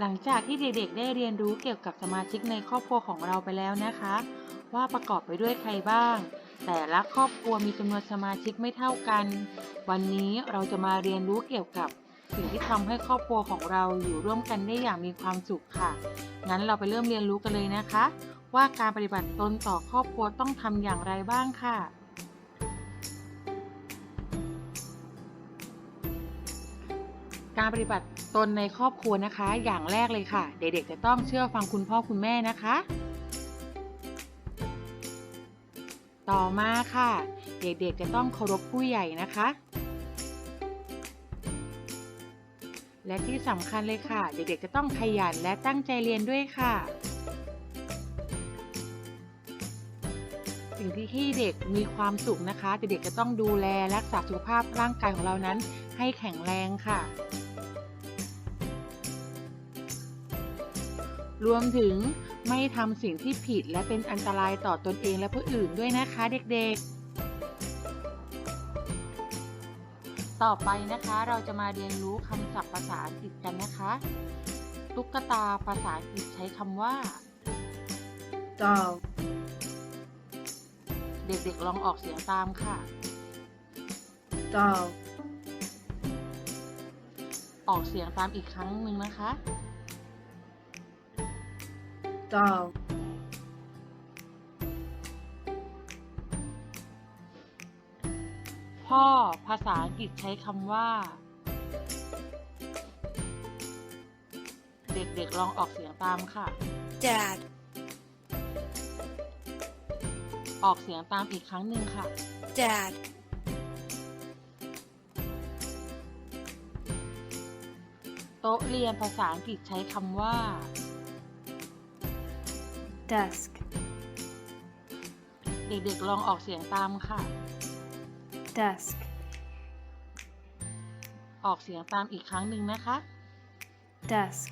หลังจากที่เด็กๆ ได้เรียนรู้เกี่ยวกับสมาชิกในครอบครัวของเราไปแล้วนะคะ ว่าประกอบไปด้วยใครบ้าง แต่ละครอบครัวมีจำนวนสมาชิกไม่เท่ากัน วันนี้เราจะมาเรียนรู้เกี่ยวกับสิ่งที่ทำให้ครอบครัวของเราอยู่ร่วมกันได้อย่างมีความสุขค่ะ งั้นเราไปเริ่มเรียนรู้กันเลยนะคะ ว่าการปฏิบัติตนต่อครอบครัวต้องทำอย่างไรบ้างค่ะ การปฏิบัติตนในครอบครัวนะคะ อย่างแรกเลยค่ะ เด็กๆจะต้องเชื่อฟังคุณพ่อคุณแม่นะคะ ต่อมาค่ะ เด็กๆจะต้องเคารพผู้ใหญ่นะคะ และที่สำคัญเลยค่ะ เด็กๆจะต้องขยันและตั้งใจเรียนด้วยค่ะสิ่งที่ให้เด็กมีความสุขนะคะเด็กๆจะต้องดูแลรักษาสุขภาพร่างกายของเรานั้นให้แข็งแรงค่ะ รวมถึงไม่ทำสิ่งที่ผิดและเป็นอันตรายต่อตนเองและผู้อื่นด้วยนะคะเด็กๆ ต่อไปนะคะเราจะมาเรียนรู้คำศัพท์ภาษาอังกฤษกันนะคะ ตุ๊กตาภาษาอังกฤษใช้คำว่า doll, เด็กๆลองออกเสียงตามค่ะ doll, ออกเสียงตามอีกครั้งหนึ่งนะคะ doll, พ่อภาษาอังกฤษใช้คำว่า เด็กๆลองออกเสียงตามค่ะ Dad, ออกเสียงตามอีกครั้งหนึ่งค่ะ Dad, โต๊ะเรียนภาษาอังกฤษใช้คำว่า desk, เด็กๆลองออกเสียงตามค่ะ desk, ออกเสียงตามอีกครั้งหนึ่งนะคะ desk,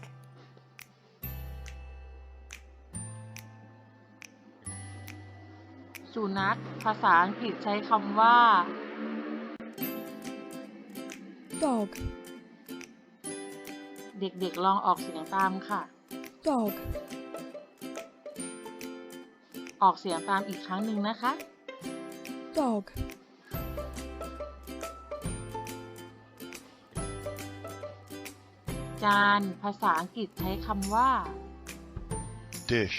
สุนัขภาษาอังกฤษใช้คำว่า Dog, เด็กๆลองออกเสียงตามค่ะ Dog, ออกเสียงตามอีกครั้งหนึ่งนะคะ Dog, จานภาษาอังกฤษใช้คำว่า dish,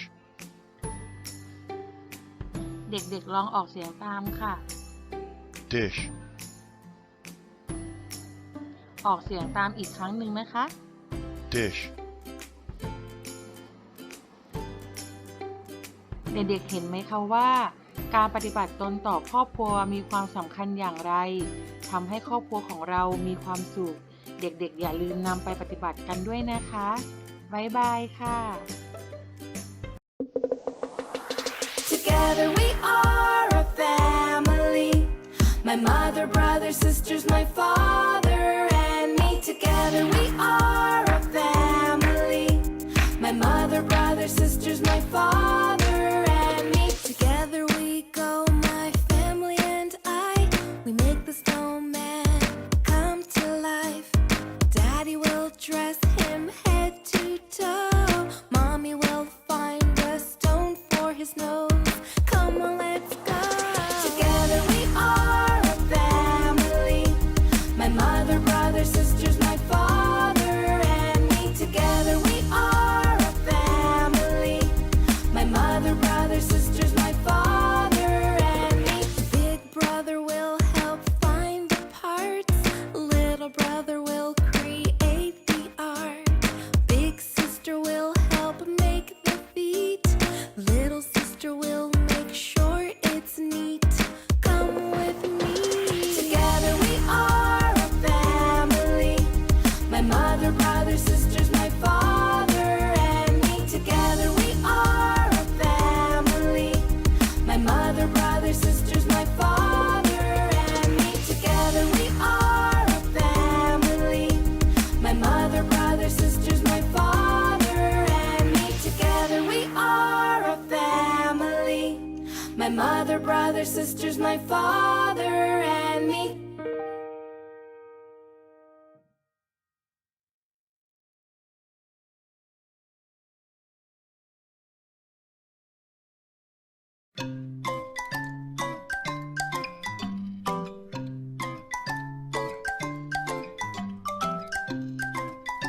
เด็กๆลองออกเสียงตามค่ะ dish, ออกเสียงตามอีกครั้งหนึ่งนะคะ dish, เด็กๆเห็นไหมคะว่า การปฏิบัติตนต่อครอบครัวมีความสำคัญอย่างไรทำให้ครอบครัวของเรามีความสุข เด็กๆ อย่าลืมนำไปปฏิบัติกันด้วยนะคะบ๊ายบายค่ะ Together we are a family. My mother, brother, sisters, my father, brother, sisters, my father, and me. Together we are a family. My mother, brother, sisters, my father, and.